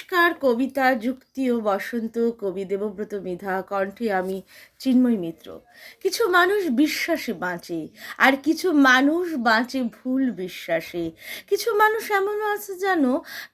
নমস্কার, কবিতা, যুক্তি ও বসন্ত, কবি দেবব্রত মেধা, কণ্ঠে আমি চিন্ময় মিত্র। কিছু মানুষ বিশ্বাসে বাঁচে, আর কিছু মানুষ বাঁচে ভুল বিশ্বাসে। কিছু মানুষ এমনও আছে যেন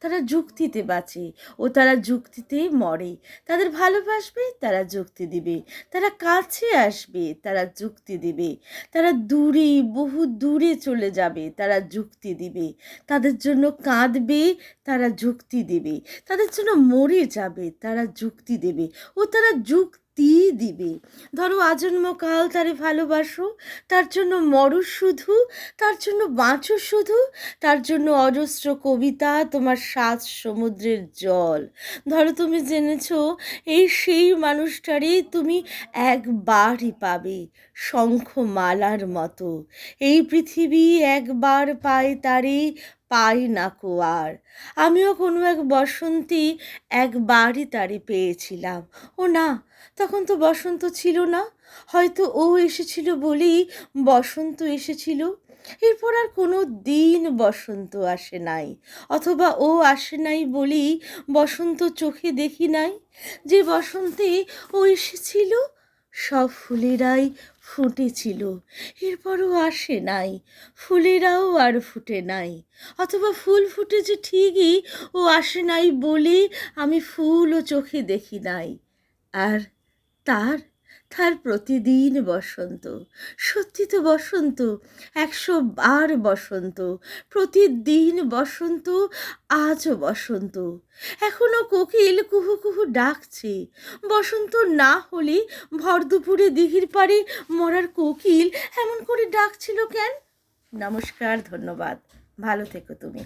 তারা যুক্তিতে বাঁচে ও তারা যুক্তিতে মরে। তাদের ভালোবাসবে, তারা যুক্তি দিবে। তারা কাছে আসবে, তারা যুক্তি দিবে। তারা দূরে, বহু দূরে চলে যাবে, তারা যুক্তি দিবে। তাদের জন্য কাঁদবে, তারা যুক্তি দেবে। তাদের জন্য মরে যাবে, তারা যুক্তি দেবে ও তারা যুক্তি দিবে। ধরো আজন্মকাল তারে ভালোবাসো, তার জন্য মরো শুধু, তার জন্য বাঁচো শুধু, তার জন্য অজস্র কবিতা, তোমার সাত সমুদ্রের জল। ধরো তুমি জেনেছ, এই সেই মানুষটারই তুমি একবারই পাবে শঙ্খমালার মতো। এই পৃথিবী একবার পায় তারে পাই না কো আর। আমিও কোনো এক বসন্তী একবারই তারে পেয়েছিলাম। ও না, তখন তো বসন্ত ছিল না। হয়তো ও এসেছিল বলেই বসন্ত এসেছিল। এরপর আর কোনো দিন বসন্ত আসে নাই। অথবা ও আসে নাই বলেই বসন্ত চোখে দেখি নাই। যে বসন্তে ও এসেছিল সব ফুলেরাই ফুটেছিল। এরপরও আসে নাই। ফুলেরাও আর ফুটে নাই। অথবা ফুল ফুটেছে ঠিকই, ও আসে নাই বলে আমি ফুলও চোখে দেখি নাই। আর তার তার প্রতিদিন বসন্ত, সত্যি তো বসন্ত, একশো বার বসন্ত, প্রতিদিন বসন্ত, আজও বসন্ত। এখনও কোকিল কুহু কুহু ডাকছে, বসন্ত না হলে ভর দুপুরে দিঘির পাড়ে মরার কোকিল এমন করে ডাকছিল কেন? নমস্কার, ধন্যবাদ। ভালো থেকো তুমি।